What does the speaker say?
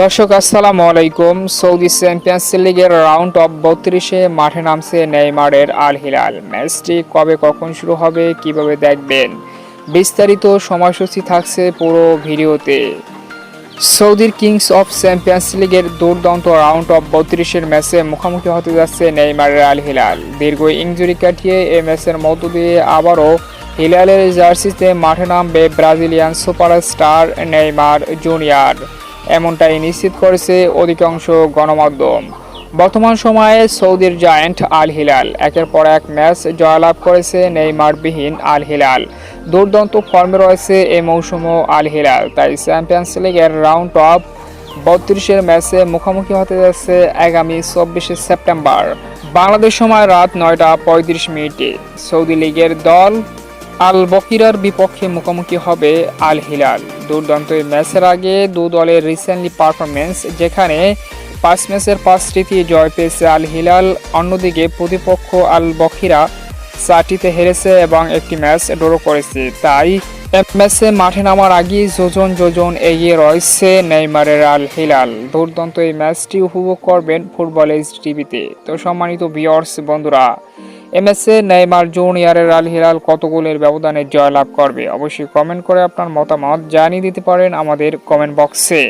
দর্শক, আসসালামু আলাইকুম। সৌদি চ্যাম্পিয়ন্স লিগের রাউন্ড অফ বত্রিশে মাঠে নামছে নেইমারের আল হিলাল ম্যাচটি কবে কখন শুরু হবে, কীভাবে দেখবেন? বিস্তারিত সময়সূচি থাকছে পুরো ভিডিওতে। সৌদির কিংস অফ চ্যাম্পিয়ন্স লিগের দুর্দান্ত রাউন্ড অফ বত্রিশের ম্যাচে মুখোমুখি হতে যাচ্ছে নেইমারের আল হিলাল দীর্ঘ ইঞ্জুরি কাটিয়ে এ ম্যাচের মধ্য দিয়ে আবারও হিলালের জার্সিতে মাঠে নামবে ব্রাজিলিয়ান সুপারস্টার নেইমার জুনিয়র। এমনটাই নিশ্চিত করেছে অধিকাংশ গণমাধ্যম। বর্তমান সময়ে সৌদির জায়ান্ট আল হিলাল, একের পর এক ম্যাচ জয়লাভ করেছে নেইমারবিহীন আল হিলাল। দুর্দান্ত ফর্মে রয়েছে এই মৌসুমও আল হিলাল, তাই চ্যাম্পিয়ন্স লিগের রাউন্ড অফ বত্রিশের ম্যাচে মুখোমুখি হতে যাচ্ছে আগামী চব্বিশে সেপ্টেম্বর। বাংলাদেশ সময় রাত নয়টা পঁয়ত্রিশ মিনিটে সৌদি লীগের দল আল বকিরার বিপক্ষে মুখোমুখি হবে আল হিলাল দুর্দান্ত ম্যাচের আগে দু দলের রিসেন্টলি পারফরমেন্স যেখানে পাঁচ ম্যাচের পাঁচটিতে জয় পেয়েছে আল হিলাল অন্যদিকে প্রতিপক্ষ আল বখিরা চারটিতে হেরেছে এবং একটি ম্যাচ ড্র করেছে। তাই ম্যাচে মাঠে নামার আগে যোজন যোজন এগিয়ে রয়েছে নেইমারের আল হিলাল দুর্দান্ত এই ম্যাচটি উপভোগ করবেন ফুটবল এইচ টিভিতে। তো সম্মানিত ভিওর্স বন্ধুরা এমএসএ, নেইমার জুনিয়রের আল হিলাল কত গোলের ব্যবধানে জয়লাভ করবে? অবশ্যই কমেন্ট করে আপনার মতামত জানিয়ে দিতে পারেন আমাদের কমেন্ট বক্সে